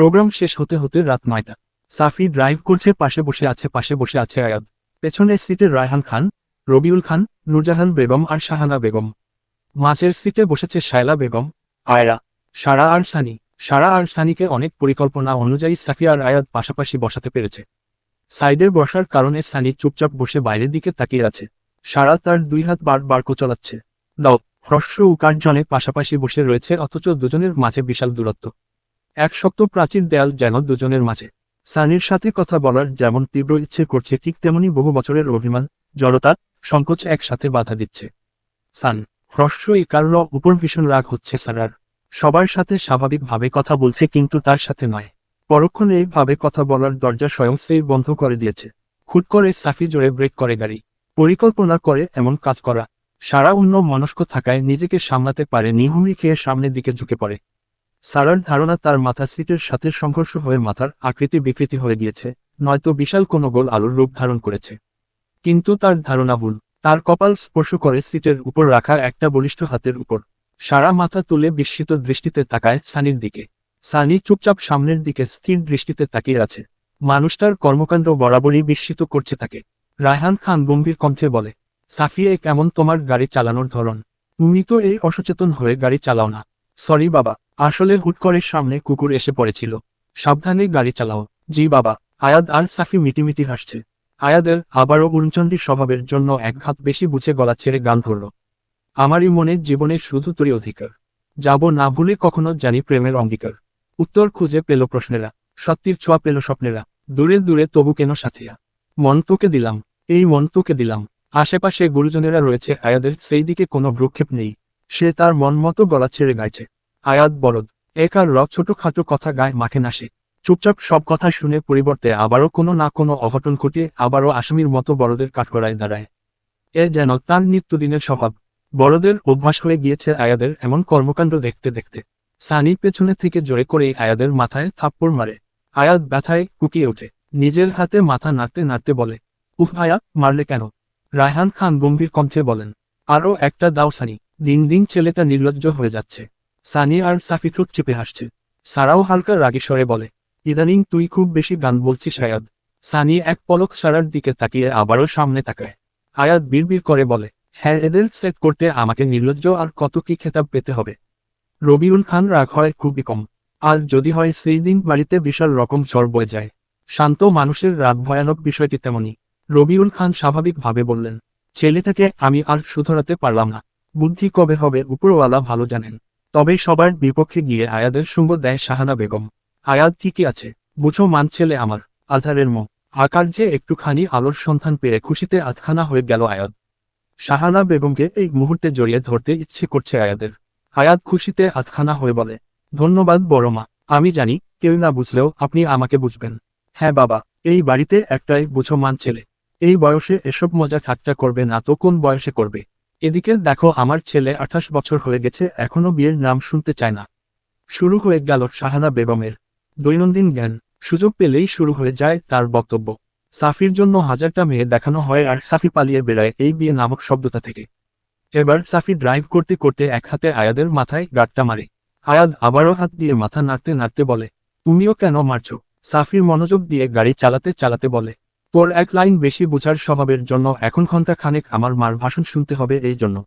Programme শেষ হতে হতে রাত নয়টা। সাফি ড্রাইভ করছে, পাশে বসে আছে, পাশে বসে আছে আয়াদ। পেছনের সিটে রায়হান খান, রবিউল খান, নুরজাহান বেগম আর শাহানা বেগম। মাঝের সিটে বসেছে শায়লা বেগম, আয়রা, সারা আর সানি। সারা আর সানিকে অনেক পরিকল্পনা অনুযায়ী সাফি আর আয়াদ পাশাপাশি বসাতে পেরেছে। সাইডে বসার কারণে সানি চুপচাপ বসে বাইরের দিকে তাকিয়ে আছে। সারা তার দুই হাত বার বার চালাচ্ছে দাও হ্রস্ব উকার্জনে পাশাপাশি বসে রয়েছে, অথচ দুজনের মাঝে বিশাল দূরত্ব। এক শক্ত প্রাচীর দেয়াল যেন দুজনের মাঝে। সানির সাথে কথা বলার যেমন তীব্র ইচ্ছে করছে, ঠিক তেমনি বহু বছরের অভিমান, জড়তা, সংকোচ একসাথে বাধা দিচ্ছে। সান হ্রস্ব ইকারর উপর ভীষণ রাগ হচ্ছে সারার। সবার সাথে স্বাভাবিকভাবে কথা বলছে কিন্তু তার সাথে নয়। পরক্ষণে এইভাবে কথা বলার দরজা স্বয়ং সেই বন্ধ করে দিয়েছে। খুট করে সাফি জোরে ব্রেক করে গাড়ি। পরিকল্পনা করে এমন কাজ করা। সারা অন্য মনস্ক থাকায় নিজেকে সামলাতে পারে নিহুমি খেয়ে সামনের দিকে ঝুঁকে পড়ে। সারার ধারণা তার মাথা সিটের সাথে সংঘর্ষ হয়ে মাথার আকৃতি বিকৃতি হয়ে গিয়েছে, নয়তো বিশাল কোনো গোল আলুর রূপ ধারণ করেছে। কিন্তু তার ধারণা ভুল। তার কপাল স্পর্শ করে সিটের উপর রাখা একটা বলিষ্ঠ হাতের উপর। সারা মাথা তুলে বিস্মিত দৃষ্টিতে তাকায় সানির দিকে। সানি চুপচাপ সামনের দিকে স্থির দৃষ্টিতে তাকিয়ে আছে। মানুষটার কর্মকাণ্ড বরাবরই বিস্মিত করছে তাকে। রায়হান খান গম্ভীর কণ্ঠে বলে, সাফিয়ে কেমন তোমার গাড়ি চালানোর ধরন? তুমি তো এই অসচেতন হয়ে গাড়ি চালাও না। সরি বাবা, আসলে হুট করে সামনে কুকুর এসে পড়েছিল। সাবধানে গাড়ি চালাও। জি বাবা, আয়াদ আর সাফি মিটিমিটি হাসছে। আয়াদের আবারও উনচন্ডীর স্বভাবের জন্য এক হাত বেশি বুঝে গলা ছেড়ে গান ধরল। আমারই মনে জীবনে শুধু তোরই অধিকার। যাব না ভুলে কখনো জানি প্রেমের অঙ্গীকার। উত্তর খুঁজে পেল প্রশ্নেরা। সত্যির ছোঁয়া পেল স্বপ্নেরা। দূরে দূরে তবু কেন সাথিয়া? মন তোকে দিলাম। এই মন তোকে দিলাম। আশেপাশে গুরুজনেরা রয়েছে, আয়াদের সেই দিকে কোনো ভ্রুক্ষেপ নেই। সে তার মন মতো গলা ছেড়ে গাইছে। আয়াত বরদ একার র ছোটখাটো কথা গায়ে মাখে না সে। চুপচাপ সব কথা শুনে পরিবর্তে আবারও কোনো না কোনো অঘটন ঘটিয়ে আবারও আসামির মতো বড়দের কাঠগড়ায় দাঁড়ায়। এ যেন তার নিত্যদিনের স্বভাব। বড়দের অভ্যাস হয়ে গিয়েছে আয়াদের এমন কর্মকাণ্ড দেখতে দেখতে। সানি পেছনে থেকে জোরে করে আয়াদের মাথায় থাপ্পড় মারে। আয়াত ব্যথায় কুকিয়ে ওঠে। নিজের হাতে মাথা নাড়তে নাড়তে বলে, উফ আয়া মারলে কেন? রায়হান খান গম্ভীর কণ্ঠে বলেন, আরও একটা দাও সানি। দিন দিন ছেলেটা নির্লজ্জ হয়ে যাচ্ছে। সানি আর সাফি ঠোঁট চেপে হাসছে। সারাও হালকা রাগী স্বরে বলে, ইদানিং তুই খুব বেশি গান বলছিস আয়াদ সানি এক পলক সারার দিকে তাকিয়ে আবারও সামনে তাকায়। আয়াত বিড়বিড় করে বলে হ্যাঁ এদের সেট করতে আমাকে নির্লজ্জ আর কত কি খেতাব পেতে হবে? রবিউল খান রাগ হয় খুবই কম। আর যদি হয়, সেই দিন বাড়িতে বিশাল রকম ঝড় বয়ে যায়। শান্ত মানুষের রাগ ভয়ানক বিষয়টি তেমনি রবিউল খান স্বাভাবিকভাবে বললেন, ছেলেটাকে আমি আর শুধরাতে পারলাম না। বুদ্ধি কবে হবে উপরওয়ালা ভালো জানেন। তবে সবার বিপক্ষে গিয়ে আয়াদের সঙ্গ দেয় শাহানা বেগম। আয়াদ ঠিকই আছে, বুঝো মান ছেলে আমার, আধারের মো। আকার যে একটুখানি আলোর সন্ধান পেয়ে খুশিতে আধখানা হয়ে গেল আয়াদ। শাহানা বেগমকে এই মুহূর্তে জড়িয়ে ধরতে ইচ্ছে করছে আয়াদের। আয়াত খুশিতে আধখানা হয়ে বলে, ধন্যবাদ বড় মা, আমি জানি কেউ না বুঝলেও আপনি আমাকে বুঝবেন। হ্যাঁ বাবা, এই বাড়িতে একটাই বুঝো মান ছেলে। এই বয়সে এসব মজা ঠাট্টা করবে না, তো কোন বয়সে করবে? এদিকে দেখো আমার ছেলে আঠাশ বছর হয়ে গেছে, এখনও বিয়ের নাম শুনতে চায় না। শুরু হয়ে গেল শাহানা বেগমের দৈনন্দিন জ্ঞান। সুযোগ পেলেই শুরু হয়ে যায় তার বক্তব্য। সাফির জন্য হাজারটা মেয়ে দেখানো হয় আর সাফি পালিয়ে বেড়ায় এই বিয়ে নামক শব্দটা থেকে। এবার সাফি ড্রাইভ করতে করতে এক হাতে আয়াদের মাথায় গাঁটটা মারে। আয়াদ আবারও হাত দিয়ে মাথা নাড়তে নাড়তে বলে, তুমিও কেন মারছো? সাফির মনোযোগ দিয়ে গাড়ি চালাতে চালাতে বলে তোর এক লাইন বেশি বুঝার স্বভাবের জন্য এখন ঘণ্টা খানেক আমার মার ভাষণ শুনতে হবে এই জন্য।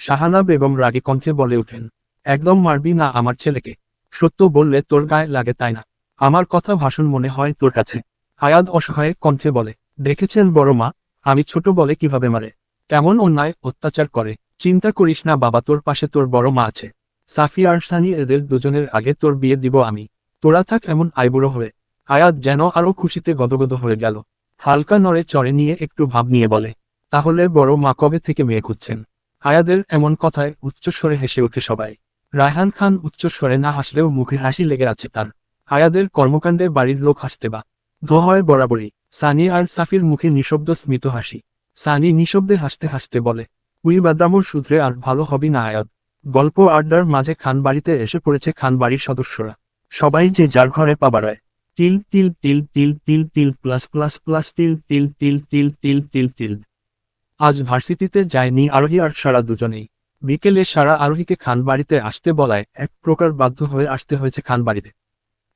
শাহানা বেগম রাগে কণ্ঠে বলে ওঠেন একদম মারবি না আমার ছেলেকে। সত্য বললে তোর গায়ে লাগে তাই না? আমার কথা ভাষণ মনে হয় তোর কাছে। আয়াদ অসহায় কণ্ঠে বলে, দেখেছেন বড় মা, আমি ছোট বলে কীভাবে মারে? কেমন অন্যায় অত্যাচার করে। চিন্তা করিস না বাবা, তোর পাশে তোর বড় মা আছে। সাফি আর সানি এদের দুজনের আগে তোর বিয়ে দিব আমি। তোরা থাক এমন আইবুড়ো হয়ে। আয়াত যেন আরও খুশিতে গদগদ হয়ে গেল। হালকা নড়ে চড়ে নিয়ে একটু ভাব নিয়ে বলে, তাহলে বড় মা কবে থেকে মেয়ে খুঁজছেন? আয়াদের এমন কথায় উচ্চস্বরে হেসে উঠে সবাই। রায়হান খান উচ্চস্বরে না হাসলেও মুখে হাসি লেগে আছে তার। আয়াদের কর্মকাণ্ডে বাড়ির লোক হাসতে বা। ধো হয় বরাবরই, সানি আর সাফির মুখে নিঃশব্দ স্মিত হাসি। সানি নিঃশব্দে হাসতে হাসতে বলে, উই বাদামুর সূত্রে আর ভালো হবি না আয়াত গল্প আড্ডার মাঝে খান বাড়িতে এসে পড়েছে খান বাড়ির সদস্যরা। সবাই যে যার ঘরে পাবারায় till till till till till till plus plus plus till till till till till till till আজ ভার্সিটিতে যায়নি আরোহী আর সারা দুজনেই বিকেলে সারা আরোহীকে খান বাড়িতে আসতে বলায় এক প্রকার বাধ্য হয়ে আসতে হয়েছে খান বাড়িতে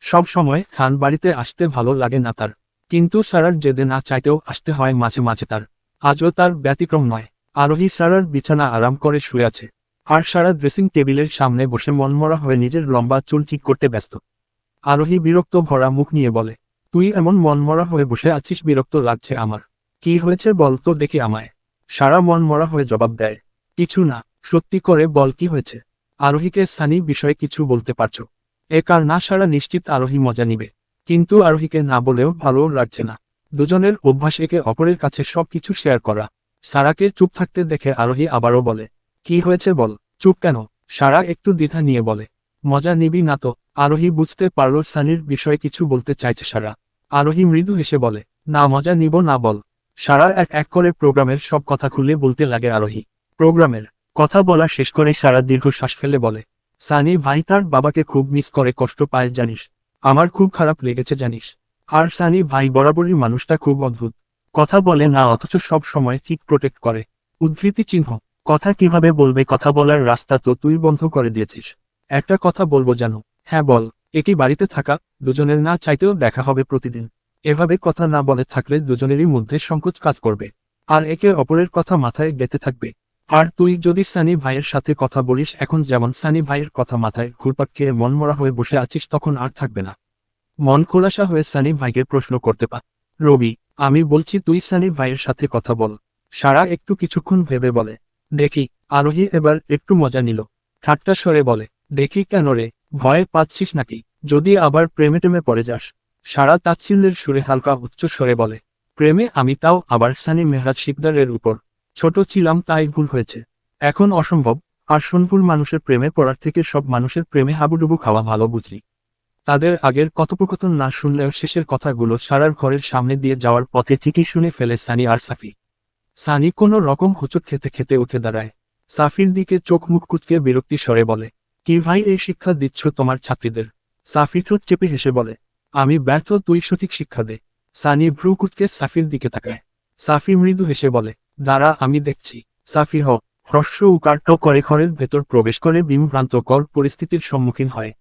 সব সময় খান বাড়িতে আসতে ভালো লাগে না তার কিন্তু সারার জেদে না চাইতেও আসতে হয় মাঝে মাঝে তার আজও তার ব্যতিক্রম নয় আরোহী সারার বিছানা আরাম করে শুয়ে আছে আর সারা ড্রেসিং টেবিলের সামনে বসে মনমরা হয়ে নিজের লম্বা চুল ঠিক করতে ব্যস্ত আরোহী বিরক্ত ভরা মুখ নিয়ে বলে, তুই এমন মনমরা হয়ে বসে আছিস, বিরক্ত লাগছে আমার। কি হয়েছে বল তো দেখি আমায়। সারা মনমরা হয়ে জবাব দেয়, কিছু না, সত্যি করে বল কি হয়েছে? আরোহীকে সানি বিষয়ে কিছু বলতে পারছ? এ কার না সারা নিশ্চিত আরোহী মজা নিবে। কিন্তু আরোহীকে না বলেও ভালো লাগছে না। দুজনের অভ্যাস একে অপরের কাছে সবকিছু শেয়ার করা। সারাকে চুপ থাকতে দেখে আরোহী আবারও বলে, কি হয়েছে বল? চুপ কেন? সারা একটু দ্বিধা নিয়ে বলে মজা নিবি না তো? আরোহী বুঝতে পারল সানির বিষয়ে কিছু বলতে চাইছে সারা। আরোহী মৃদু হেসে বলে, না, মজা নিব না, বল। সারা এক এক করে প্রোগ্রামের সব কথা খুলে বলতে লাগে আরোহী। প্রোগ্রামের কথা বলা শেষ করে সারা দীর্ঘশ্বাস ফেলে বলে, সানি, ভাই তার বাবাকে খুব মিস করে, কষ্ট পায়, জানিস। আমার খুব খারাপ লেগেছে, জানিস। আর সানি, ভাই বরাবরই মানুষটা খুব অদ্ভুত। কথা বলে না, অথচ সব সময় ঠিক প্রোটেক্ট করে। উদ্ধৃতি চিহ্ন, কথা কীভাবে বলবে, কথা বলার রাস্তা তো তুই বন্ধ করে দিয়েছিস। একটা কথা বলব জানো। হ্যাঁ বল, একই বাড়িতে থাকা দুজনের না চাইতেও দেখা হবে প্রতিদিন। এভাবে কথা না বলে থাকলে দুজনেরই মধ্যে সংকোচ কাজ করবে। আর একে অপরের কথা মাথায় গেতে থাকবে। আর তুই যদি সানি ভাইয়ের সাথে কথা বলিস, এখন যেমন সানি ভাইয়ের কথা মাথায় ঘুরপাক খেয়ে মনমরা হয়ে বসে আছিস, তখন আর থাকবে না। মন খোলাসা হয়ে সানি ভাইকে প্রশ্ন করতে পা রবি, আমি বলছি তুই সানি ভাইয়ের সাথে কথা বল। সারা একটু কিছুক্ষণ ভেবে বলে। দেখি, আরোহী এবার একটু মজা নিল। ঠাট্টা সরে বলে দেখি কেন রে, ভয় পাচ্ছিস নাকি? যদি আবার প্রেমে টেমে পড়ে যাস। সারা তাচ্ছিল্যের সুরে হালকা উচ্চ স্বরে বলে, প্রেমে আমি তাও আবার সানি মেহরাজ শিকদারের উপর। ছোট ছিলাম তাই ভুল হয়েছে। এখন অসম্ভব, আর সনভুল মানুষের প্রেমে পড়ার থেকে সব মানুষের প্রেমে হাবুডুবু খাওয়া ভালো বুঝলি। তাদের আগের কথোপকথন না শুনলেও শেষের কথাগুলো সারার ঘরের সামনে দিয়ে যাওয়ার পথে চিঠি শুনে ফেলে সানি আর সাফি। সানি কোনো রকম হোঁচট খেতে খেতে উঠে দাঁড়ায়। সাফির দিকে চোখ মুখ কুচকে বিরক্তি স্বরে বলে কি ভাই এই শিক্ষা দিচ্ছ তোমার ছাত্রীদের? সাফি ঠোঁট চেপে হেসে বলে, আমি ব্যর্থ, তুই সঠিক শিক্ষা দে। সানি ভ্রু কুচকে সাফির দিকে তাকায়। সাফি মৃদু হেসে বলে, দাঁড়া, আমি দেখছি। সাফি হ, হ্রস্ব উকার্ট করে ঘরের ভেতর প্রবেশ করে বিমভ্রান্তকর পরিস্থিতির সম্মুখীন হয়।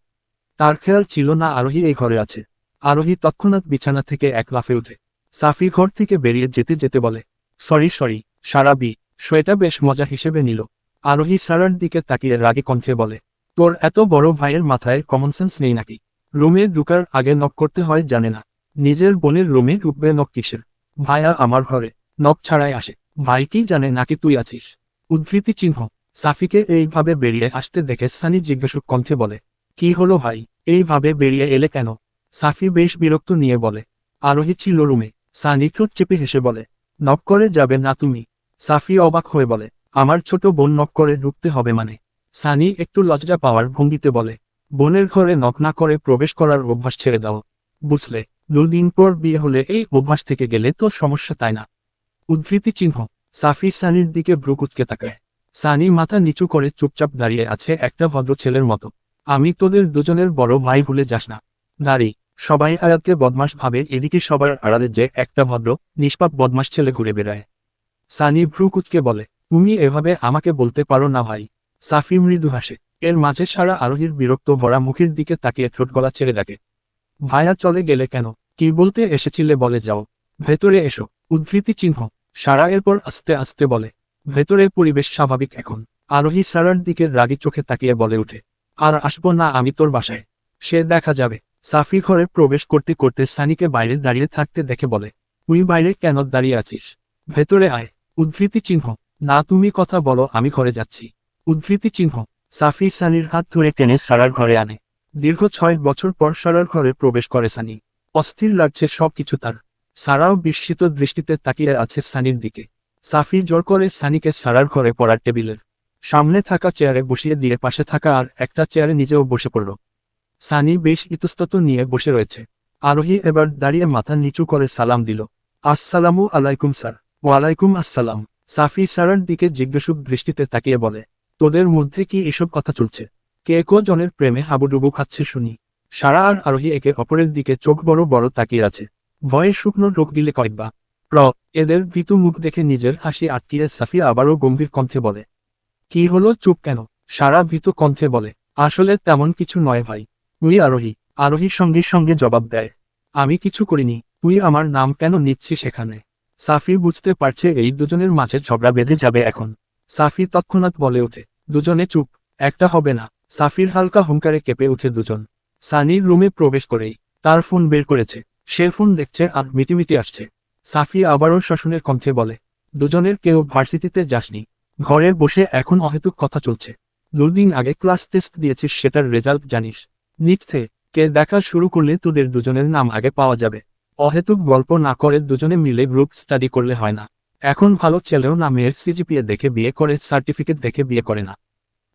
তার খেয়াল ছিল না আরোহী এই ঘরে আছে। আরোহী তৎক্ষণাৎ বিছানা থেকে এক লাফে উঠে। সাফি ঘর থেকে বেরিয়ে যেতে যেতে বলে, সরি সরি, সারা বি সেটা বেশ মজা হিসেবে নিল। আরোহী সারার দিকে তাকিয়ে রাগে কণ্ঠে বলে তোর এত বড় ভাইয়ের মাথায় কমন সেন্স নেই নাকি? রুমে ঢুকার আগে নক করতে হয় জানে না। নিজের বোনের রুমে ঢুকবে নক কিসের? ভাইয়া আমার ঘরে নক ছাড়াই আসে। ভাই কি জানে নাকি তুই আছিস? উদ্ধৃতি চিহ্ন। সাফিকে এইভাবে বেরিয়ে আসতে দেখে সানি জিজ্ঞাসুক কণ্ঠে বলে, কি হলো ভাই? এইভাবে বেরিয়ে এলে কেন? সাফি বেশ বিরক্ত নিয়ে বলে, আরোহী ছিল রুমে। সানি ঠোঁট চেপে হেসে বলে নক করে যাবে না তুমি? সাফি অবাক হয়ে বলে, আমার ছোট বোন নক করে ঢুকতে হবে মানে? সানি একটু লজ্জা পাওয়ার ভঙ্গিতে বলে, বোনের ঘরে নক না করে প্রবেশ করার অভ্যাস ছেড়ে দাও। বুঝলে, দুদিন পর বিয়ে হলে এই অভ্যাস থেকে গেলে তো সমস্যা তাই না? উদ্ধৃতি চিহ্ন, সাফি সানির দিকে ভ্রুকুচকে তাকায়। সানি মাথা নিচু করে চুপচাপ দাঁড়িয়ে আছে একটা ভদ্র ছেলের মতো। আমি তোদের দুজনের বড় ভাই ভুলে যাস না। দাঁড়ি, সবাই আয়াতকে বদমাস ভাবে এদিকে সবার আড়ালে যে একটা ভদ্র, নিষ্পাপ বদমাস ছেলে ঘুরে বেড়ায়। সানি ভ্রুকুচকে বলে, তুমি এভাবে আমাকে বলতে পারো না ভাই। সাফি মৃদু হাসে। এর মাঝে সারা আরোহীর বিরক্ত ভরা মুখের দিকে তাকিয়ে ঠোঁট গলা ছেড়ে ডাকে ভাইয়া চলে গেলে কেন? কি বলতে এসেছিলে বলে যাও। ভেতরে এসো। উদ্ধৃতি চিহ্ন। সারা এরপর আস্তে আস্তে বলে। ভেতরে পরিবেশ স্বাভাবিক এখন। আরোহী সারার দিকে রাগি চোখে তাকিয়ে বলে উঠে। আর আসব না আমি তোর বাসায়। সে দেখা যাবে। সাফি ঘরে প্রবেশ করতে করতে সানিকে বাইরে দাঁড়িয়ে থাকতে দেখে বলে, তুই বাইরে কেন দাঁড়িয়ে আছিস? ভেতরে আয়। উদ্ধৃতি চিহ্ন। না, তুমি কথা বলো, আমি ঘরে যাচ্ছি। উদ্ধৃতি চিহ্ন। সাফি সানির হাত ধরে টেনে সারার ঘরে আনে। দীর্ঘ ছয় বছর পর সারার ঘরে প্রবেশ করে সানি। অস্থির লাগছে সবকিছু তার। সারাও বিস্মিত দৃষ্টিতে তাকিয়ে আছে সানির দিকে। সাফি জোর করে সানিকে সারার ঘরে পড়ার টেবিলের সামনে থাকা চেয়ারে বসিয়ে দিয়ে পাশে থাকা আর একটা চেয়ারে নিজেও বসে পড়ল। সানি বেশ ইতস্তত নিয়ে বসে রয়েছে। আরোহী এবার দাঁড়িয়ে মাথা নিচু করে সালাম দিল। আসসালামু আলাইকুম স্যার। ওয়ালাইকুম আসসালাম। সাফি সারার দিকে জিজ্ঞাসুক দৃষ্টিতে তাকিয়ে বলে তোদের মধ্যে কি এসব কথা চলছে? কে জনের প্রেমে হাবুডুবু খাচ্ছে শুনি। সারা আর আরোহী একে অপরের দিকে চোখ বড় বড় তাকিয়ে আছে। ভয়ে শুকনো লোক দিলে কয়েকবা প্র এদের ভীতু মুখ দেখে নিজের হাসি আটকিয়ে সাফি আবারও গম্ভীর কণ্ঠে বলে, কি হলো, চুপ কেন? সারা ভীতু কণ্ঠে বলে, আসলে তেমন কিছু নয় ভাই। তুই আরোহী আরোহীর সঙ্গে সঙ্গে জবাব দেয়। আমি কিছু করিনি, তুই আমার নাম কেন নিচ্ছিস সেখানে সাফি বুঝতে পারছে এই দুজনের মাঝে ঝগড়া বেঁধে যাবে এখন। সাফি তৎক্ষণাৎ বলে ওঠে, দুজনে চুপ, একটা হবে না। সাফির হালকা হুঙ্কারে কেঁপে উঠে দুজন। সানির রুমে প্রবেশ করেই তার ফোন বের করেছে। সে ফোন দেখছে আর মিটিমিটি আসছে। সাফি আবারও শাসনের কণ্ঠে বলে, দুজনের কেউ ভার্সিটিতে যাসনি। ঘরে বসে এখন অহেতুক কথা চলছে। দুদিন আগে ক্লাস টেস্ট দিয়েছিস, সেটার রেজাল্ট জানিস। নিচ্ছে, কে দেখা শুরু করলে তোদের দুজনের নাম আগে পাওয়া যাবে। অহেতুক গল্প না করে দুজনে মিলে গ্রুপ স্টাডি করলে হয় না। এখন ভালো ছেলেও না মেয়ের সিজিপিএ দেখে বিয়ে করে সার্টিফিকেট দেখে বিয়ে করে না।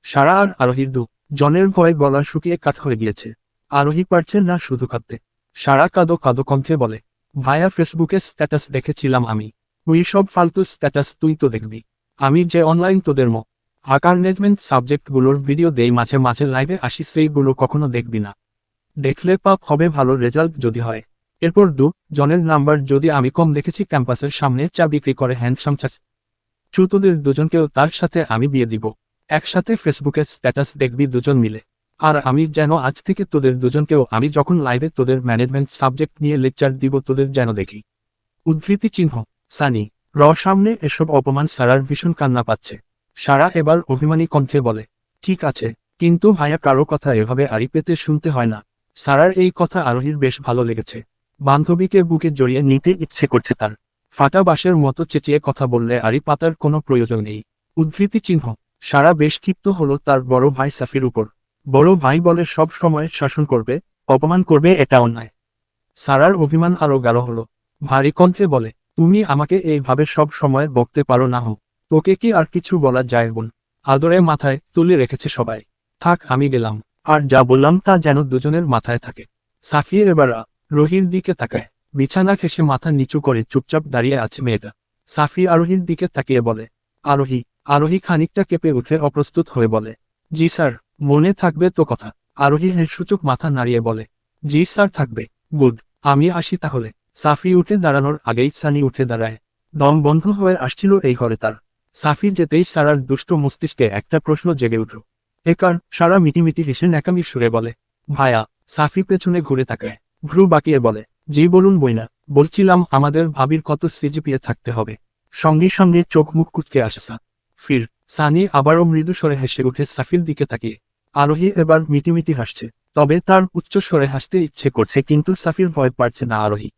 সারা আর আরোহীর দু জনের ভয়ে গলা শুকিয়ে কাঠ হয়ে গিয়েছে। আরোহী পারছে না শুধু কাঁদতে। সারা কাদো কাদো কণ্ঠে বলে, ভাইয়া ফেসবুকে স্ট্যাটাস দেখেছিলাম আমি। তুই সব ফালতু স্ট্যাটাস তুই তো দেখবি। আমি যে অনলাইন তোদের মো আকার ম্যানেজমেন্ট সাবজেক্টগুলোর ভিডিও দেই মাঝে মাঝে লাইভে আসি, সেইগুলো কখনো দেখবি না। দেখলে পাপ হবে, ভালো রেজাল্ট যদি হয়। এরপর দু, জনের নাম্বার যদি আমি কম দেখেছি ক্যাম্পাসের সামনে চা বিক্রি করে হ্যান্ডসাম চা চুতোদের দুজনকেও তার সাথে আমি বিয়ে দিব। একসাথে ফেসবুকে স্ট্যাটাস দেখবি দুজন মিলে। আর আমি যেন আজ থেকে তোদের দুজনকেও আমি যখন লাইভে তোদের ম্যানেজমেন্ট সাবজেক্ট নিয়ে লেকচার দিব তোদের যেন দেখি। উদ্ধৃতি চিহ্ন, সানি, র সামনে এসব অপমান সারার ভীষণ কান্না পাচ্ছে। সারা এবার অভিমানী কণ্ঠে বলে, ঠিক আছে, কিন্তু ভাইয়া কারও কথা এভাবে আড়ি পেতে শুনতে হয় না। সারার এই কথা আরোহীর বেশ ভালো লেগেছে। বান্ধবীকে বুকে জড়িয়ে নিতে ইচ্ছে করছে তার। ফাটা বাঁশের মতো চেঁচিয়ে কথা বললে আরি পাতার কোনো প্রয়োজন নেই। উদ্ধৃতি চিহ্ন। সারা বেশ ক্ষিপ্ত হলো তার বড় ভাই সাফির উপর। বড় ভাই বলে সব সময় শাসন করবে, অপমান করবে এটা অন্যায়। সারার অভিমান আরও গাঢ় হলো। ভারী কণ্ঠে বলে, তুমি আমাকে এইভাবে সব সময় বকতে পারো না হোক। তোকে কি আর কিছু বলা যায় বোন? আদরে মাথায় তুলে রেখেছে সবাই। থাক, আমি গেলাম। আর যা বললাম তা যেন দুজনের মাথায় থাকে। সাফিয়ে এবার রহির দিকে তাকায়। বিছানা খেসে মাথা নিচু করে চুপচাপ দাঁড়িয়ে আছে মেয়েটা। সাফি আরোহীর দিকে তাকিয়ে বলে, আরোহী আরোহী খানিকটা কেঁপে উঠে অপ্রস্তুত হয়ে বলে, জি স্যার, মনে থাকবে তো কথা। আরোহী হের সূচক মাথা নাড়িয়ে বলে, জি স্যার, থাকবে। গুড, আমি আসি তাহলে। সাফি উঠে দাঁড়ানোর আগেই সানি উঠে দাঁড়ায়। দম বন্ধ হয়ে আসছিল এই ঘরে তার। সাফি যেতেই সারার দুষ্ট মস্তিষ্কে একটা প্রশ্ন জেগে উঠল। একার সারা মিটিমিটি হেসে ন্যাকামি সুরে বলে, ভায়া, সাফি পেছনে ঘুরে তাকায়। ভ্রু বাকিয়ে বলে, জি বলুন বইনা, বলছিলাম আমাদের ভাবির কত সিজিপিএ থাকতে হবে। সঙ্গে সঙ্গে চোখ মুখ কুচকে আসে সা ফির, সানি আবারও মৃদু স্বরে হেসে উঠে সাফির দিকে তাকিয়ে। আরোহী এবার মিটিমিটি হাসছে, তবে তার উচ্চ স্বরে হাসতে ইচ্ছে করছে কিন্তু সাফির ভয় পারছে না আরোহী।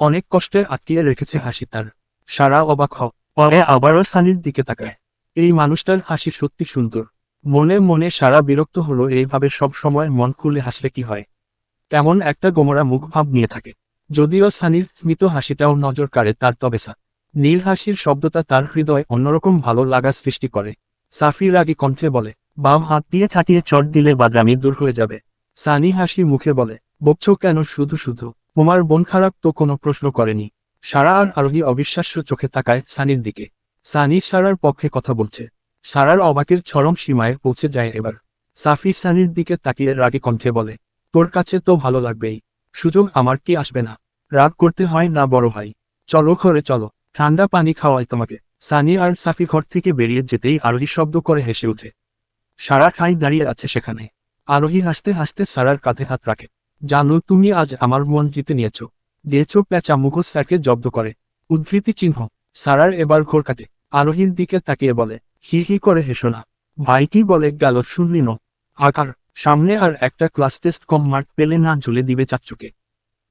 অনেক কষ্টে আটকিয়ে রেখেছে হাসি তার। সারা অবাক হ পরে আবারও সানির দিকে তাকায়। এই মানুষটার হাসি সত্যি সুন্দর। মনে মনে সারা বিরক্ত হলো, এইভাবে সব সময় মন খুলে হাসলে কি হয়? কেমন একটা গোমরা মুখ ভাব নিয়ে থাকে। যদিও সানির স্মিত হাসিটাও নজর কাড়ে তার তবে সা নীল হাসির শব্দটা তার হৃদয় অন্যরকম ভালো লাগা সৃষ্টি করে। সাফি রাগি কণ্ঠে বলে, বাম হাত দিয়ে ছাটিয়ে চট দিলে বাদামি দূর হয়ে যাবে। সানি হাসি মুখে বলে, বকছ কেন শুধু শুধু? তোমার বোন খারাপ তো কোনো প্রশ্ন করেনি। সারা আর আরোহী অবিশ্বাস্য চোখে তাকায় সানির দিকে। সানি সারার পক্ষে কথা বলছে। সারার অবাকের চরম সীমায় পৌঁছে যায় এবার। সাফি সানির দিকে তাকিয়ে রাগে কণ্ঠে বলে তোর কাছে তো ভালো লাগবেই। সুযোগ আমার কি আসবে না? রাগ করতে হয় না, বড় ভাই। চলো ঘরে চলো। ঠান্ডা পানি খাওয়াই তোমাকে। সানি আর সাফি ঘর থেকে বেরিয়ে যেতেই আরোহী শব্দ করে হেসে ওঠে। সারা ঠাই দাঁড়িয়ে আছে সেখানে। আরোহী হাসতে হাসতে সারার কাঁধে হাত রাখে। জানো, তুমি আজ আমার মন জিতে নিয়েছ। দিয়েছ প্যাচা মুখোশ স্যারকে জব্দ করে। উদ্ধৃতি চিহ্ন। সারার এবার ঘোর কাটে। আরোহীর দিকে তাকিয়ে বলে, হি হি করে হেসো না। ভাইটি বলে, গেল, শুনলি আকার। সামনে আর একটা ক্লাস টেস্ট কম মার্ক পেলে না ঝুলে দিবে চাচ্চুকে।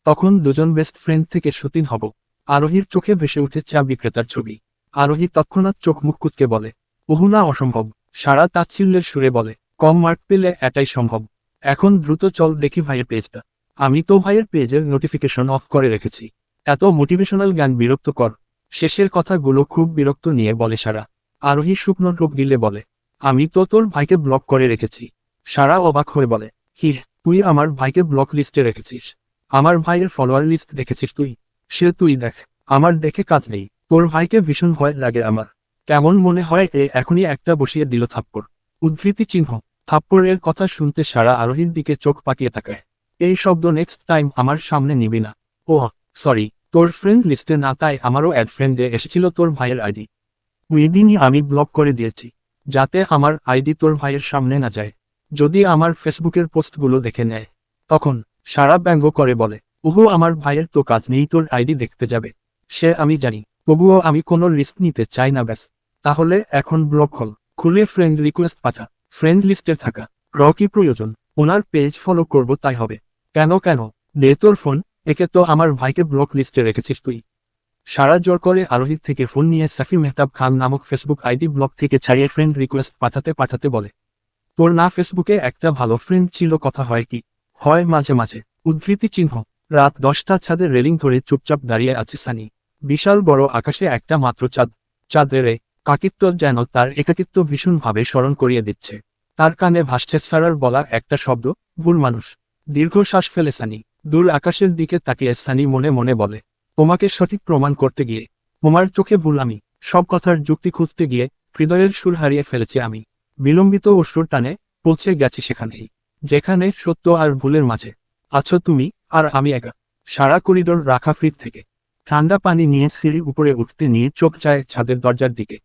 তখন দুজন বেস্ট ফ্রেন্ড থেকে সতীন হব। আরোহীর চোখে ভেসে উঠে চা বিক্রেতার ছবি। আরোহী তৎক্ষণাৎ চোখ মুখ কুতকে বলে বহু না, অসম্ভব। সারা তাচ্ছিল্যের সুরে বলে, কম মার্ক পেলে এটাই সম্ভব। এখন দ্রুত চল দেখি ভাইয়ের পেজটা। আমি তো ভাইয়ের পেজের নোটিফিকেশন অফ করে রেখেছি। এত মোটিভেশনাল গান বিরক্ত কর। শেষের কথাগুলো খুব বিরক্ত নিয়ে বলে সারা। আরোহী শুকনো রোগ গিলে বলে, আমি তো তোর ভাইকে ব্লক করে রেখেছি। সারা অবাক হয়ে বলে, হির, তুই আমার ভাইকে ব্লক লিস্টে রেখেছিস। আমার ভাইয়ের ফলোয়ার লিস্ট দেখেছিস তুই। সে তুই দেখ, আমার দেখে কাজ নেই। তোর ভাইকে ভীষণ ভয় লাগে আমার। কেমন মনে হয় এ এখনই একটা বসিয়ে দিল থাপ্পড়। উদ্ধৃতি চিহ্ন, থাপ্পড়ের কথা শুনতে সারা আরোহীর দিকে চোখ পাকিয়ে তাকায়। এই শব্দ নেক্সট টাইম আমার সামনে নিবি না। ও সরি তোর ফ্রেন্ড লিস্টে না, তাই আমারও অ্যাড ফ্রেন্ডে এসেছিল তোর ভাইয়ের আইডি ওই দিনই আমি ব্লক করে দিয়েছি, যাতে আমার আইডি তোর ভাইয়ের সামনে না যায়। যদি আমার ফেসবুকের পোস্টগুলো দেখে নেয়, তখন সারা ব্যঙ্গ করে বলে, ওহো, আমার ভাইয়ের তো কাজ নেই, তোর আইডি দেখতে যাবে। সে আমি জানি, তবুও আমি কোনো রিস্ক নিতে চাই না, ব্যাস। তাহলে এখন ব্লক হল। খুলে ফ্রেন্ড রিকোয়েস্ট পাঠা। ফ্রেন্ড লিস্টে থাকা। র কি প্রয়োজন। ওনার পেজ ফলো করব, তাই হবে। কেন কেন? দে তোর ফোন একে তো আমার ভাইকে ব্লক লিস্টে রেখেছিস তুই। সারা জোর করে আরোহীর থেকে ফোন নিয়ে সাফি মেহতাব খান নামক ফেসবুক আইডি ব্লক থেকে ছাড়িয়ে ফ্রেন্ড রিকোয়েস্ট পাঠাতে পাঠাতে বলে তোর না ফেসবুকে একটা ভালো ফ্রেন্ড ছিল কথা হয় কি? হয় মাঝে মাঝে। উদ্ধৃতি চিহ্ন। রাত দশটা ছাদের রেলিং ধরে চুপচাপ দাঁড়িয়ে আছে সানি। বিশাল বড় আকাশে একটা মাত্র চাঁদ চাঁদের কাকিত্ব যেন তার একাকিত্ব ভীষণভাবে স্মরণ করিয়ে দিচ্ছে। তার কানে ভাসছে সারার বলা একটা শব্দ, ভুল মানুষ। দীর্ঘশ্বাস ফেলে সানি। দূর আকাশের দিকে তাকিয়ে সানি মনে মনে বলে, তোমাকে সঠিক প্রমাণ করতে গিয়ে, তোমার চোখে ভুল আমি। সব কথার যুক্তি খুঁজতে গিয়ে হৃদয়ের সুর হারিয়ে ফেলেছি আমি। বিলম্বিত অসুর টানে পৌঁছে গেছি সেখানেই, যেখানে সত্য আর ভুলের মাঝে। আছো তুমি, আর আমি একা। সারা করিডোর রাখা ফ্রিজ থেকে। ঠান্ডা পানি নিয়ে সিঁড়ি উপরে উঠতে নিয়ে চোখ চায় ছাদের দরজার দিকে।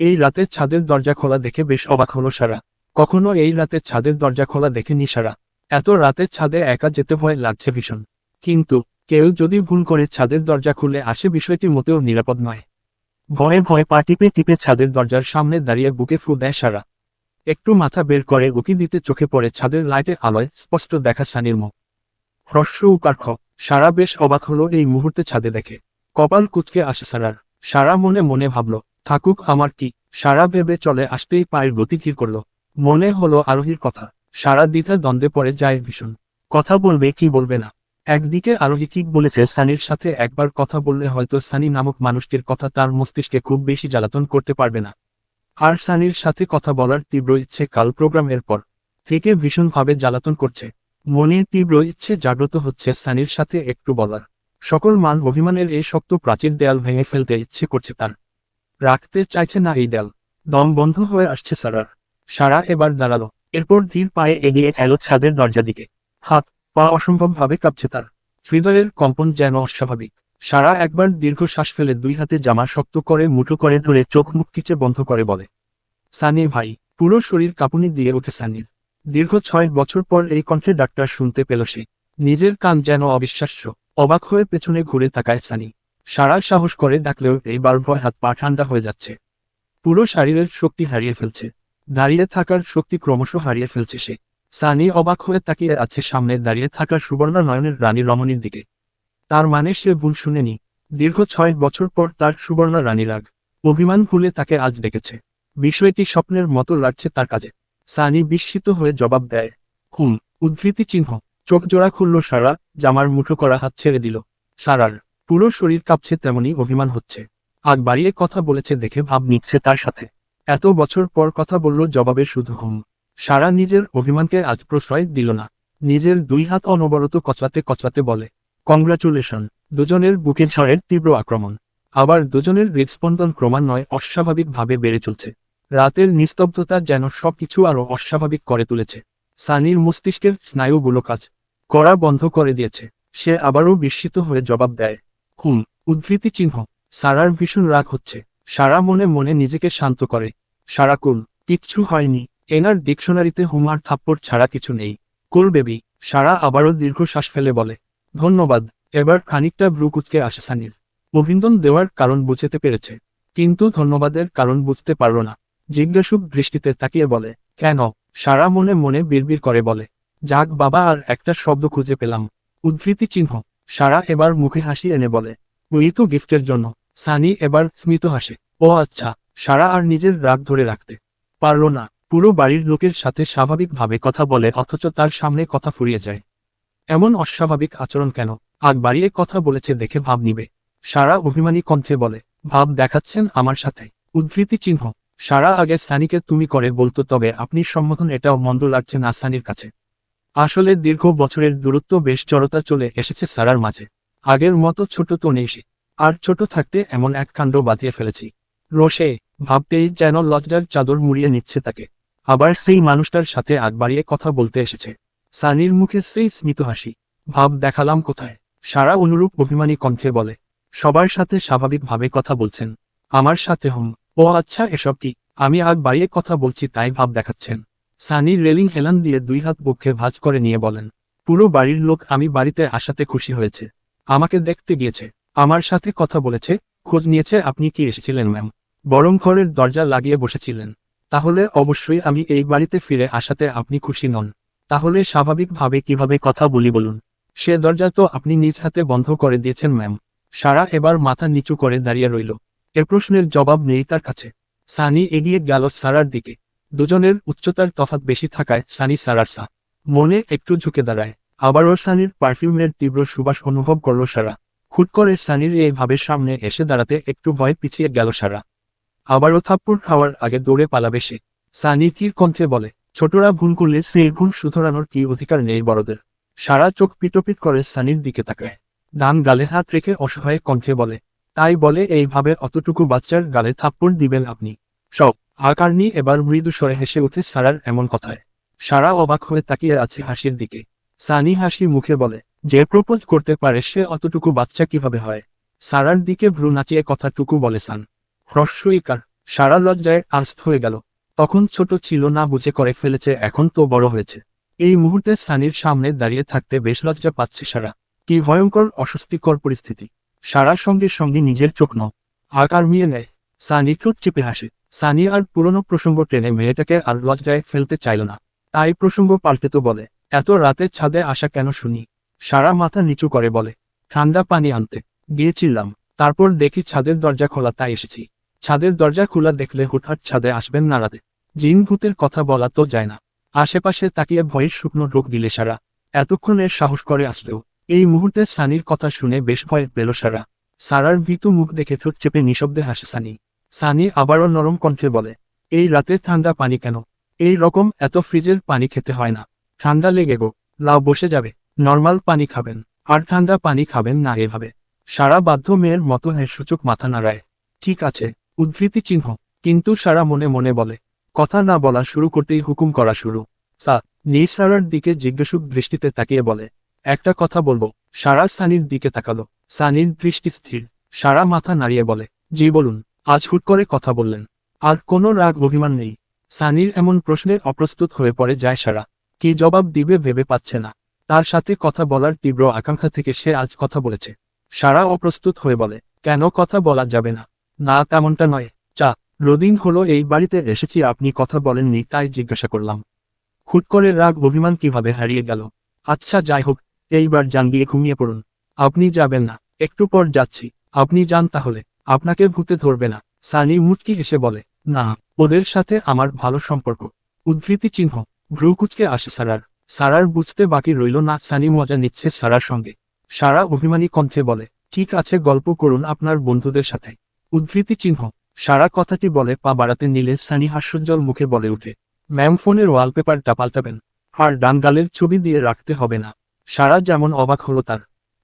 এই রাতে ছাদের দরজা খোলা দেখে বেশ অবাক হলো সারা। কখনো এই রাতে ছাদের দরজা খোলা দেখেনি সারা। এত রাতে ছাদে একা যেতে ভয় লাগছে ভীষণ। কিন্তু কেউ যদি ভুল করে ছাদের দরজা খুলে আসে বিষয়টি মোটেও নিরাপদ নয়। ভয়ে ভয়ে পা টিপে টিপে ছাদের দরজার সামনে দাঁড়িয়ে বুকে ফু দেয় সারা। একটু মাথা বের করে উকি দিতে চোখে পড়ে ছাদের লাইটে আলোয় স্পষ্ট দেখা সানির মুখ। হ্রস্ব উকার্খ সারা বেশ অবাক হলো এই মুহূর্তে ছাদে দেখে। কপাল কুচকে আসে সারার। সারা মনে মনে ভাবল, থাকুক আমার কি? সারা ভেবে চলে আসতেই পায়ের গতি ধীর করল। মনে হলো আরোহীর কথা। সারা দ্বিধার দ্বন্দ্বে পড়ে যায় ভীষণ। কথা বলবে কি বলবে না? একদিকে আরোহী ঠিক বলেছে সানির সাথে একবার কথা বললে হয়তো সানি নামক মানুষটির কথা তার মস্তিষ্কে খুব বেশি জ্বালাতন করতে পারবে না। আর সানির সাথে কথা বলার তীব্র ইচ্ছে কাল প্রোগ্রামের পর থেকে ভীষণভাবে জ্বালাতন করছে। মনে তীব্র ইচ্ছে জাগ্রত হচ্ছে সানির সাথে একটু বলার। সকল মান অভিমানের এই শক্ত প্রাচীর দেয়াল ভেঙে ফেলতে ইচ্ছে করছে তার। রাখতে চাইছে না এই দেয়াল। দম বন্ধ হয়ে আসছে সারার। সারা এবার দাঁড়াল। এরপর ধীর পায়ে এগিয়ে এলো ছাদের দরজা দিকে। হাত, পা অসম্ভবভাবে কাঁপছে তার। হৃদয়ের কম্পন যেন অস্বাভাবিক। সারা একবার দীর্ঘ শ্বাস ফেলে দুই হাতে জামা শক্ত করে মুঠো করে ধরে চোখ মুখ কিচে বন্ধ করে বলে, সানি ভাই, পুরো শরীর কাঁপুনি দিয়ে ওঠে সানির দীর্ঘ ছয় বছর পর এই কণ্ঠে ডাক্তার শুনতে পেল সে। নিজের কান যেন অবিশ্বাস্য, অবাক হয়ে পেছনে ঘুরে তাকায় সানি। সারা সাহস করে ডাকলেও এইবার ভয় হাত পা ঠান্ডা হয়ে যাচ্ছে। পুরো শরীরের শক্তি হারিয়ে ফেলছে। দাঁড়িয়ে থাকার শক্তি ক্রমশ হারিয়ে ফেলছে সে। সানি অবাক হয়ে তাকিয়ে আছে সামনে দাঁড়িয়ে থাকা সুবর্ণা নয়নের রানী রমণীর দিকে। তার মানে সে ভুল শুনেনি। দীর্ঘ ছয় বছর পর তার সুবর্ণা রানী রাগ, অভিমান ভুলে তাকে আজ ডেকেছে। বিষয়টি স্বপ্নের মতো লাগছে তার কাজে। সানি বিস্মিত হয়ে জবাব দেয়, হুম, উদ্ধৃতি চিহ্ন। চোখ জোড়া খুলল সারা, জামার মুঠো করা হাত ছেড়ে দিল। সারার, পুরো শরীর কাঁপছে তেমনি অভিমান হচ্ছে। আগ বাড়িয়ে কথা বলেছে দেখে ভাব নিচ্ছে তার সাথে। এত বছর পর কথা বলল জবাবে শুধু হুম। সারা নিজের অভিমানকে আজ প্রশ্রয় দিল না। নিজের দুই হাত অনবরত কচলাতে কচলাতে বলে কংগ্রাচুলেশন দুজনের বুকে ঝড়ের তীব্র আক্রমণ। আবার দুজনের হৃদস্পন্দন ক্রমান্বয়ে অস্বাভাবিকভাবে বেড়ে চলছে। রাতের নিস্তব্ধতা যেন সবকিছু আরও অস্বাভাবিক করে তুলেছে। সানির মস্তিষ্কের স্নায়ুগুলো কাজ করা বন্ধ করে দিয়েছে। সে আবারও বিস্মিত হয়ে জবাব দেয়, হুম, উদ্ধৃতি চিহ্ন। সারার ভীষণ রাগ হচ্ছে। সারা মনে মনে নিজেকে শান্ত করে। সারা কুল, কিচ্ছু হয়নি। এনার ডিকশনারিতে হুমার থাপ্পড় ছাড়া কিছু নেই। কুল বেবি, সারা আবারও দীর্ঘশ্বাস ফেলে বলে ধন্যবাদ। এবার খানিকটা ব্রুকুচকে আসে সানির। অভিনন্দন দেওয়ার কারণ বুঝতে পেরেছে। কিন্তু ধন্যবাদের কারণ বুঝতে পারল না। জিজ্ঞাসুক দৃষ্টিতে তাকিয়ে বলে, কেন? সারা মনে মনে বিড়বিড় করে বলে, যাক বাবা, আর একটা শব্দ খুঁজে পেলাম। উদ্ধৃতি চিহ্ন। সারা এবার মুখে হাসি এনে বলে, ওই তো গিফটের জন্য। সানি এবার স্মিত হাসে, ও আচ্ছা। সারা আর নিজের রাগ ধরে রাখতে পারল না। পুরো বাড়ির লোকের সাথে স্বাভাবিকভাবে কথা বলে, অথচ তার সামনে কথা ফুরিয়ে যায়। এমন অস্বাভাবিক আচরণ কেন? আগ বাড়িয়ে কথা বলেছে দেখে ভাব নিবে। সারা অভিমানী কণ্ঠে বলে, ভাব দেখাচ্ছেন আমার সাথে। উদ্ধৃতি চিহ্ন। সারা আগে সানিকে তুমি করে বলতো, তবে আপনি সম্বোধন এটাও মন্দ লাগছে না সানির কাছে। আসলে দীর্ঘ বছরের দূরত্ব বেশ জড়তা চলে এসেছে সারার মাঝে। আগের মতো ছোট তো নেই সে। আর ছোট থাকতে এমন এক কাণ্ড বাঁধিয়ে ফেলেছি। রোষে, ভাবতেই যেন লজ্জার চাদর মুড়িয়ে নিচ্ছে তাকে। আবার সেই মানুষটার সাথে আগ বাড়িয়ে কথা বলতে এসেছে। সানির মুখে সেই স্মিত হাসি। ভাব দেখালাম কোথায়? সারা অনুরূপ অভিমানী কণ্ঠে বলে, সবার সাথে স্বাভাবিকভাবে কথা বলছেন। আমার সাথে হুম ও আচ্ছা এসব কি? আমি আগ বাড়িয়ে কথা বলছি তাই ভাব দেখাচ্ছেন। সানি রেলিং হেলান দিয়ে দুই হাত বুকে ভাঁজ করে নিয়ে বলেন, পুরো বাড়ির লোক আমি বাড়িতে আসাতে খুশি হয়েছে। আমাকে দেখতে গিয়েছে। আমার সাথে কথা বলেছে, খোঁজ নিয়েছে আপনি কি এসেছিলেন ম্যাম। বরং ঘরের দরজা লাগিয়ে বসেছিলেন। তাহলে অবশ্যই আমি এই বাড়িতে ফিরে আসাতে আপনি খুশি নন। তাহলে স্বাভাবিকভাবে কীভাবে কথা বলি বলুন? সে দরজা তো আপনি নিজ হাতে বন্ধ করে দিয়েছেন, ম্যাম। সারা এবার মাথা নিচু করে দাঁড়িয়ে রইল। এ প্রশ্নের জবাব নেই তার কাছে। সানি এগিয়ে গেল সারার দিকে। দুজনের উচ্চতার তফাত বেশি থাকায় সানি সারার সা। মনে একটু ঝুঁকে দাঁড়ায়। আবারও সানির পারফিউমের তীব্র সুবাস অনুভব করল সারা। খুট করে সানির এইভাবে সামনে এসে দাঁড়াতে একটু ভয় পিছিয়ে গেল সারা। আবারও থাপ্পড় খাওয়ার আগে দৌড়ে পালাবে সে। সানি তীর কণ্ঠে বলে ছোটরা ভুল করলে সেই ভুল শুধরানোর কি অধিকার নেই বড়দের? সারা চোখ পিটোপিট করে সানির দিকে তাকায়। ডান গালে হাত রেখে অসহায় কণ্ঠে বলে, তাই বলে এইভাবে অতটুকু বাচ্চার গালে থাপ্পড় দিবেন আপনি? সব আকারনি এবার মৃদু স্বরে হেসে উঠে সারার এমন কথায়। সারা অবাক হয়ে তাকিয়ে আছে হাসির দিকে। সানি হাসি মুখে বলে, যে প্রপোজ করতে পারে সে অতটুকু বাচ্চা কীভাবে হয়? সারার দিকে ভ্রু নাচিয়ে কথাটুকু বলে সান। হ্রস্বইকার, সারা লজ্জায় আস্ত হয়ে গেল। তখন ছোট ছিল না, বুঝে করে ফেলেছে, এখন তো বড় হয়েছে। এই মুহূর্তে সানির সামনে দাঁড়িয়ে থাকতে বেশ লজ্জা পাচ্ছে সারা। কি ভয়ঙ্কর, অস্বস্তিকর পরিস্থিতি। সারার সঙ্গে সঙ্গে নিজের চোখ ন আকার মিয়ে নেয়। সানি ঠোঁট চেপে হাসে। সানি আর পুরনো প্রসঙ্গ টেনে মেয়েটাকে আর লজ্জায় ফেলতে চাইল না। তাই প্রসঙ্গ পাল্টে তো বলে, এত রাতে ছাদে আসা কেন শুনি? সারা মাথা নিচু করে বলে, ঠান্ডা পানি আনতে। গিয়েছিলাম। তারপর দেখি ছাদের দরজা খোলা, তাই এসেছি। ছাদের দরজা খোলা দেখলে হুটহাট ছাদে আসবেন না রাতে। জিন ভূতের কথা বলা তো যায় না। আশেপাশে তাকিয়ে ভয়ের শুকনো রোগ দিলে সারা। এতক্ষণে সাহস করে আসলেও। এই মুহূর্তে সানির কথা শুনে বেশ ভয় পেল সারা। সারার ভীতু মুখ দেখে ঠোঁট চেপে নিঃশব্দে হাসে সানি। সানি আবারও নরম কণ্ঠে বলে, এই রাতে ঠান্ডা পানি কেন? এই রকম এত ফ্রিজের পানি খেতে হয় না। ঠান্ডা লেগে গো, লাউ বসে যাবে। নর্মাল পানি খাবেন। আর ঠান্ডা পানি খাবেন না এভাবে। সারা বাধ্য মেয়ের মতো হ্যাঁ সূচক মাথা নাড়ায়। ঠিক আছে উদ্ধৃতি চিহ্ন। কিন্তু সারা মনে মনে বলে, কথা না বলা শুরু করতেই হুকুম করা শুরু। সা নিজ সারার দিকে জিজ্ঞাসুক দৃষ্টিতে তাকিয়ে বলে, একটা কথা বলব। সারা সানির দিকে তাকালো। সানির দৃষ্টি স্থির। সারা মাথা নাড়িয়ে বলে, জি, বলুন, আজ হুট করে কথা বললেন। আর কোনো রাগ, অভিমান নেই। সানির এমন প্রশ্নে অপ্রস্তুত হয়ে পড়ে যায় সারা। কি জবাব দিবে ভেবে পাচ্ছে না। তার সাথে কথা বলার তীব্র আকাঙ্ক্ষা থেকে সে আজ কথা বলেছে। সারা অপ্রস্তুত হয়ে বলে, কেন কথা বলা যাবে না? না, তেমনটা নয়। চা, রদিন হলো এই বাড়িতে এসেছি, আপনি কথা বলেননি, তাই জিজ্ঞাসা করলাম। হুট করে রাগ, অভিমান কীভাবে হারিয়ে গেল? আচ্ছা যাই হোক, এইবার যান গিয়ে ঘুমিয়ে পড়ুন। আপনি যাবেন না, একটু পর যাচ্ছি। আপনি যান তাহলে, আপনাকে ভূতে ধরবে না। সানি মুচকি হেসে বলে, না, ওদের সাথে আমার ভালো সম্পর্ক। উদ্ধৃতি চিহ্ন, ভ্রু কুচকে আসে সারার। সারার বুঝতে বাকি রইল না, সানি মজা নিচ্ছে সারার সঙ্গে। সারা অভিমানী কণ্ঠে বলে, ঠিক আছে, গল্প করুন আপনার বন্ধুদের সাথে। উদ্ধৃতি চিহ্ন সারা কথাটি বলে পা বাড়াতে নিলে সানি হাস্যজ্জ্বল মুখে বলে উঠে ম্যাম, ফোনের ওয়ালপেপারটা পাল্টাবেন। আর ডান গালের ছবি দিয়ে রাখতে হবে না। সারা যেমন অবাক হলো তার।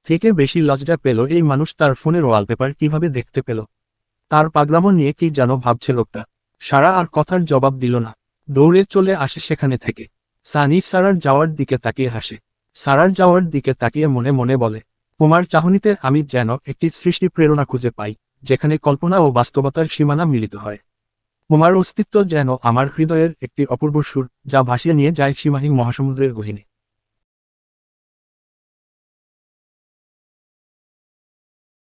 থেকে বেশি লজ্জা পেল এই মানুষ তার ফোনের ওয়ালপেপার কীভাবে দেখতে পেল। তার পাগলামো নিয়ে কি যেন ভাবছে লোকটা। সারা আর কথার জবাব দিল না। দৌড়ে চলে আসে সেখানে থেকে। সানি সারার যাওয়ার দিকে তাকিয়ে হাসে। সারার যাওয়ার দিকে তাকিয়ে মনে মনে বলে, তোমার চাহনিতে আমি যেন একটি সৃষ্টি প্রেরণা খুঁজে পাই। যেখানে কল্পনা ও বাস্তবতার সীমানা মিলিত হয়। তোমার অস্তিত্ব যেন আমার হৃদয়ের একটি অপূর্ব সুর, যা ভাসিয়ে নিয়ে যায় সীমাহীন মহাসমুদ্রের গহিনী।